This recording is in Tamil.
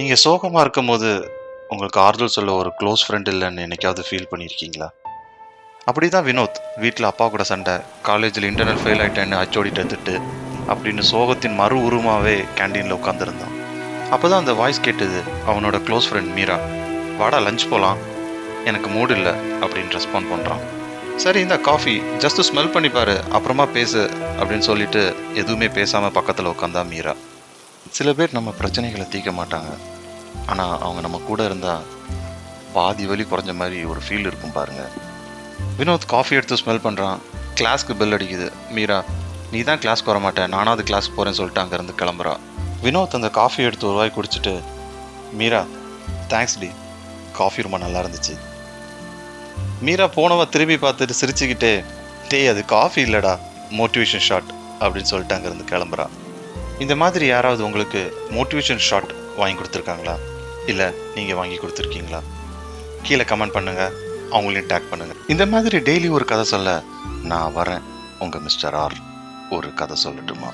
நீங்கள் சோகமாக இருக்கும்போது உங்களுக்கு ஆறுதல் சொல்ல ஒரு க்ளோஸ் ஃப்ரெண்ட் இல்லைன்னு என்னைக்காவது ஃபீல் பண்ணியிருக்கீங்களா? அப்படி தான் வினோத். வீட்டில் அப்பா கூட சண்டை காலேஜில் இன்டர்னல் ஃபெயில் ஆகிட்டேன்னு அச்சோடிட்டு திட்டு அப்படின்னு சோகத்தின் மறு உருவமாகவே கேண்டீனில் உட்காந்துருந்தான் அப்போ தான் அந்த வாய்ஸ் கேட்டது அவனோட க்ளோஸ் ஃப்ரெண்ட் மீரா. வாடா லஞ்ச் போகலாம் எனக்கு மூடு இல்லை அப்படின்னு ரெஸ்பாண்ட் பண்ணுறான் சரி இந்த காஃபி ஜஸ்ட் ஸ்மெல் பண்ணி பாரு அப்புறமா பேசு அப்படின்னு சொல்லிட்டு எதுவுமே பேசாமல் பக்கத்தில் உட்காந்தா மீரா. சில பேர் நம்ம பிரச்சனைகளை தீர்க்க மாட்டாங்க. ஆனால் அவங்க நம்ம கூட இருந்தால் பாதி வலி குறைஞ்ச மாதிரி ஒரு ஃபீல் இருக்கும் பாருங்க. வினோத் காஃபி எடுத்து ஸ்மெல் பண்ணுறான் கிளாஸ்க்கு பெல் அடிக்குது. மீரா நீ தான் கிளாஸ்க்கு வர மாட்டேன் நானாவது கிளாஸ்க்கு போகிறேன்னு சொல்லிட்டு அங்கேருந்து கிளம்புறா. வினோத் அந்த காஃபி எடுத்து ஒரு வாய் குடிச்சிட்டு மீரா தேங்க்ஸ் டி. காஃபி ரொம்ப நல்லா இருந்துச்சு. மீரா போனவ திரும்பி பார்த்துட்டு சிரிச்சுக்கிட்டே டேய் அது காஃபி இல்லைடா. மோட்டிவேஷன் ஷாட் அப்படின்னு சொல்லிட்டு அங்கேருந்து கிளம்புறான் இந்த மாதிரி யாராவது உங்களுக்கு மோட்டிவேஷன் ஷாட் வாங்கி கொடுத்துருக்காங்களா? இல்லை நீங்கள் வாங்கி கொடுத்துருக்கீங்களா? கீழே கமெண்ட் பண்ணுங்க. அவங்களையும் டேக் பண்ணுங்கள் இந்த மாதிரி டெய்லி ஒரு கதை சொல்ல நான் வரேன். உங்கள் மிஸ்டர் ஆர் ஒரு கதை சொல்லட்டுமா?